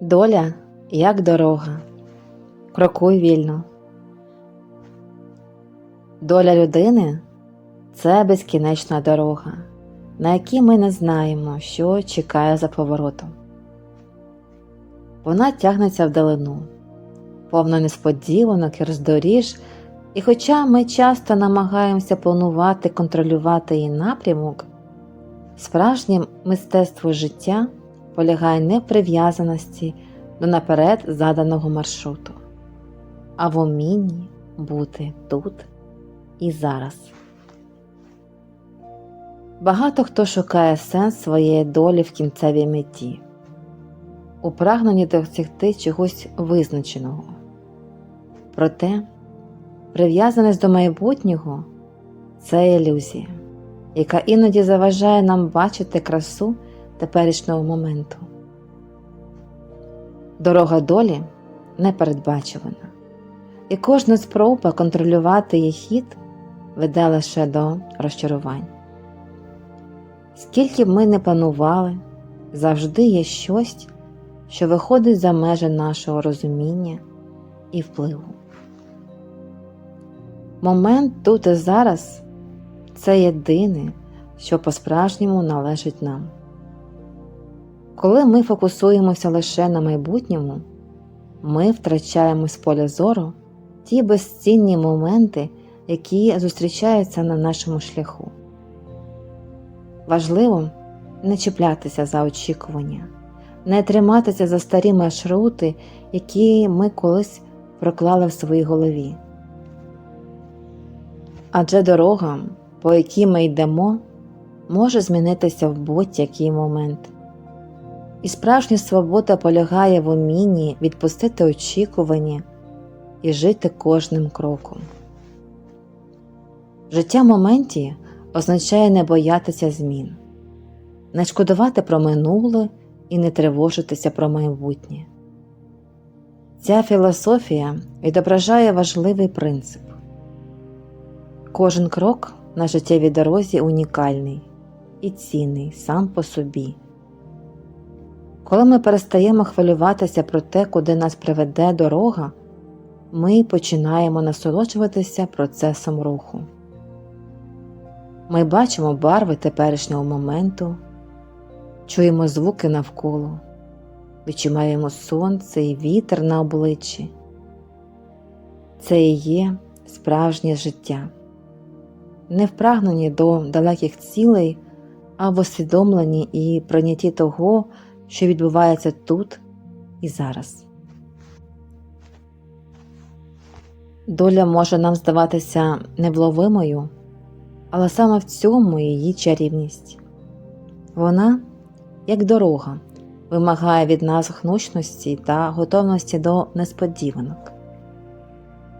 Доля як дорога. Крокуй вільно. Доля людини це безкінечна дорога, на якій ми не знаємо, що чекає за поворотом. Вона тягнеться вдалину, повно несподіванок і роздоріж, і хоча ми часто намагаємося планувати, контролювати її напрямок, справжнє мистецтво життя полягає не в прив'язаності до наперед заданого маршруту, а в умінні бути тут і зараз. Багато хто шукає сенс своєї долі в кінцевій меті, у прагненні досягти чогось визначеного. Проте прив'язаність до майбутнього це ілюзія, яка іноді заважає нам бачити красу теперішнього моменту. Дорога долі непередбачувана, і кожна спроба контролювати її хід веде лише до розчарувань. Скільки б ми не панували, завжди є щось, що виходить за межі нашого розуміння і впливу. Момент тут і зараз це єдине, що по-справжньому належить нам. Коли ми фокусуємося лише на майбутньому, ми втрачаємо з поля зору ті безцінні моменти, які зустрічаються на нашому шляху. Важливо не чіплятися за очікування, не триматися за старі маршрути, які ми колись проклали в своїй голові. Адже дорога, по якій ми йдемо, може змінитися в будь-який момент. І справжня свобода полягає в умінні відпустити очікування і жити кожним кроком. Життя в моменті означає не боятися змін, не шкодувати про минуле і не тривожитися про майбутнє. Ця філософія відображає важливий принцип. Кожен крок на життєвій дорозі унікальний і цінний сам по собі. Коли ми перестаємо хвилюватися про те, куди нас приведе дорога, ми починаємо насолоджуватися процесом руху. Ми бачимо барви теперішнього моменту, чуємо звуки навколо, відчуваємо сонце і вітер на обличчі. Це і є справжнє життя, не в прагненні до далеких цілей, а в усвідомленні і прийнятті того, що відбувається тут і зараз. Доля може нам здаватися невловимою, але саме в цьому її чарівність. Вона, як дорога, вимагає від нас гнучності та готовності до несподіванок.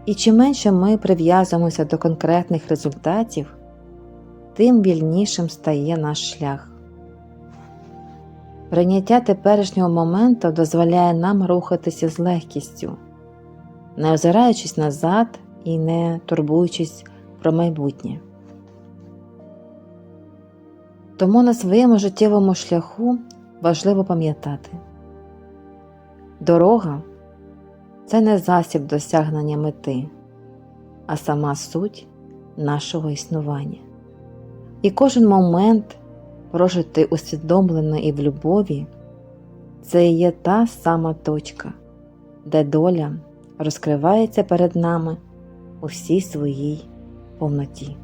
І чим менше ми прив'язуємося до конкретних результатів, тим вільнішим стає наш шлях. Прийняття теперішнього моменту дозволяє нам рухатися з легкістю, не озираючись назад і не турбуючись про майбутнє. Тому на своєму життєвому шляху важливо пам'ятати дорога це не засіб досягнення мети, а сама суть нашого існування. І кожен момент прожитий усвідомлено і в любові, це є та сама точка, де доля розкривається перед нами у всій своїй повноті.